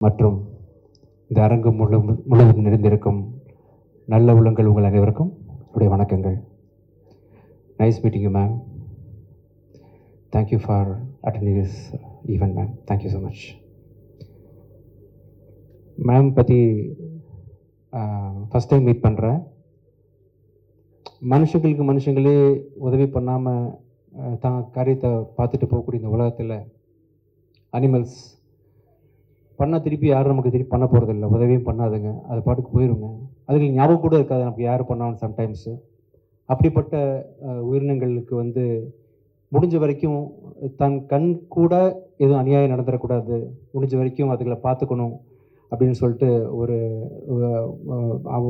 மற்றும் இந்த அரங்கம் முழு முழுவதும் நிறைந்திருக்கும் நல்ல உள்ளங்கள் உங்கள் அனைவருக்கும் என்னுடைய வணக்கங்கள். Nice meeting you ma'am thank you for attending this event ma'am thank you so much ma'am பற்றி ஃபஸ்ட் டைம் மீட் பண்ணுறேன் மனுஷங்களுக்கு மனுஷங்களே உதவி பண்ணாமல் தான் காரியத்தை பார்த்துட்டு போகக்கூடிய இந்த உலகத்தில் அனிமல்ஸ் பண்ணால் திருப்பி யாரும் நமக்கு திருப்பி பண்ண போகிறதில்ல உதவியும் பண்ணாதுங்க. அது பாட்டுக்கு போயிருங்க. அதுக்கு ஞாபகம் கூட இருக்காது. நமக்கு யார் பண்ணாலும் சம்டைம்ஸு அப்படிப்பட்ட உயிரினங்களுக்கு வந்து முடிஞ்ச வரைக்கும் தன் கண் கூட எதுவும் அநியாயம் நடந்துடக்கூடாது முடிஞ்ச வரைக்கும் அதுகளை பார்த்துக்கணும் அப்படின்னு சொல்லிட்டு ஒரு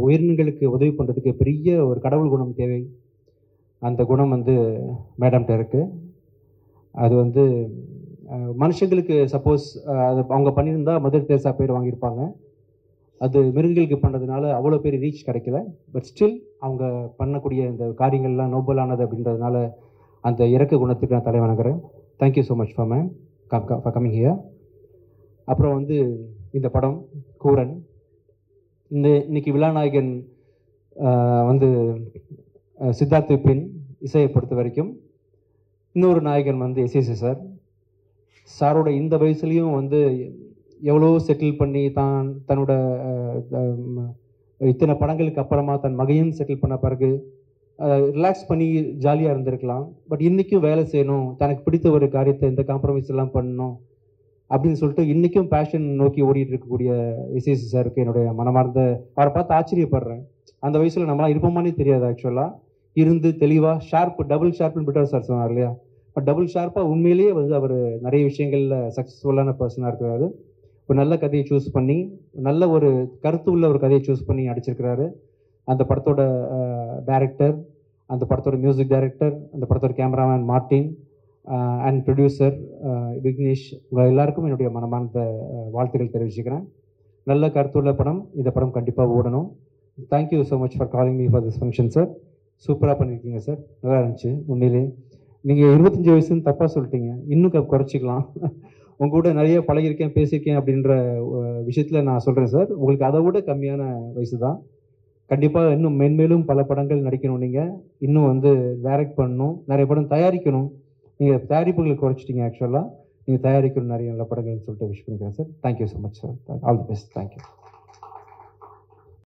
உயிரினங்களுக்கு உதவி பண்ணுறதுக்கு பெரிய ஒரு கடவுள் குணம் தேவை. அந்த குணம் வந்து மேடம்கிட்ட இருக்குது அது வந்து மனுஷங்களுக்கு சப்போஸ் அது அவங்க பண்ணியிருந்தா மதர் தேசா பேர் வாங்கியிருப்பாங்க. அது மிருகங்களுக்கு பண்ணுறதுனால அவ்வளோ பேர் ரீச் கிடைக்கல. பட் ஸ்டில் அவங்க பண்ணக்கூடிய இந்த காரியங்கள்லாம் நோபலானது அப்படின்றதுனால அந்த இறக்க குணத்துக்கு நான் தலை வணங்குறேன் thank you so much for ma'am for coming here அப்புறம் வந்து இந்த படம் கூரன். இந்த இன்னைக்கு விழாநாயகன் வந்து சித்தார்த்து சித்தார்த் இசையை பொறுத்த வரைக்கும் இன்னொரு நாயகன் வந்து எஸ்எஸ்எஸ் சார். சாரோட இந்த வயசுலேயும் வந்து எவ்வளோ செட்டில் பண்ணி தான் தன்னோட இத்தனை படங்களுக்கு அப்புறமா தன் மகையும் செட்டில் பண்ண பிறகு ரிலாக்ஸ் பண்ணி ஜாலியாக இருந்திருக்கலாம். பட் இன்றைக்கும் வேலை செய்யணும். தனக்கு பிடித்த ஒரு காரியத்தை இந்த காம்ப்ரமைஸ் எல்லாம் பண்ணணும் அப்படின்னு சொல்லிட்டு இன்றைக்கும் பேஷன் நோக்கி ஓடிட்டு இருக்கக்கூடிய எஸ்எஸ்சி சாருக்கு என்னுடைய மனமார்ந்த அவரை பார்த்து ஆச்சரியப்படுறேன். அந்த வயசில் நம்மளாம் இருப்போமானே தெரியாது ஆக்சுவலாக இருந்து தெளிவாக ஷார்ப் டபுள் ஷார்ப்னு பிட்டார் சார் சொன்னார் இல்லையா? பட் டபுள் ஷார்ப்பாக உண்மையிலேயே வந்து அவர் நிறைய விஷயங்களில் சக்ஸஸ்ஃபுல்லான பர்சனாக இருக்கிறாரு. ஒரு நல்ல கதையை சூஸ் பண்ணி நல்ல ஒரு கருத்து உள்ள ஒரு கதையை சூஸ் பண்ணி அடிச்சிருக்கிறாரு அந்த படத்தோட டைரக்டர் அந்த படத்தோட மியூசிக் டைரக்டர் அந்த படத்தோட cameraman Martin and producer Vignesh உங்கள் எல்லாருக்கும் என்னுடைய மனமார்ந்த வாழ்த்துக்கள் தெரிவிச்சுக்கிறேன். நல்ல கருத்துள்ள படம். இந்த படம் கண்டிப்பாக ஓடணும். Thank you so much for calling me for this function sir சூப்பராக பண்ணியிருக்கீங்க சார் நல்லா இருந்துச்சு. உண்மையிலே நீங்கள் இருபத்தஞ்சி வயசுன்னு தப்பாக சொல்லிட்டீங்க. இன்னும் க- குறைச்சிக்கலாம். உங்க கூட நிறைய பழகிருக்கேன் பேசியிருக்கேன் அப்படின்ற விஷயத்தில் நான் சொல்கிறேன் சார். உங்களுக்கு அதை விட கம்மியான வயசு தான். கண்டிப்பாக இன்னும் மென்மேலும் பல படங்கள் நடிக்கணும் நீங்கள் இன்னும் வந்து டைரக்ட் பண்ணணும். நிறைய படம் தயாரிக்கணும். நீங்கள் தயாரிப்புகளை குறைச்சிட்டீங்க ஆக்சுவலாக நீங்கள் தயாரிக்கணும் நிறைய நல்ல படங்கள்னு சொல்லிட்டு விஷ் பண்ணிக்கிறேன் sir. Thank you so much sir all the best thank you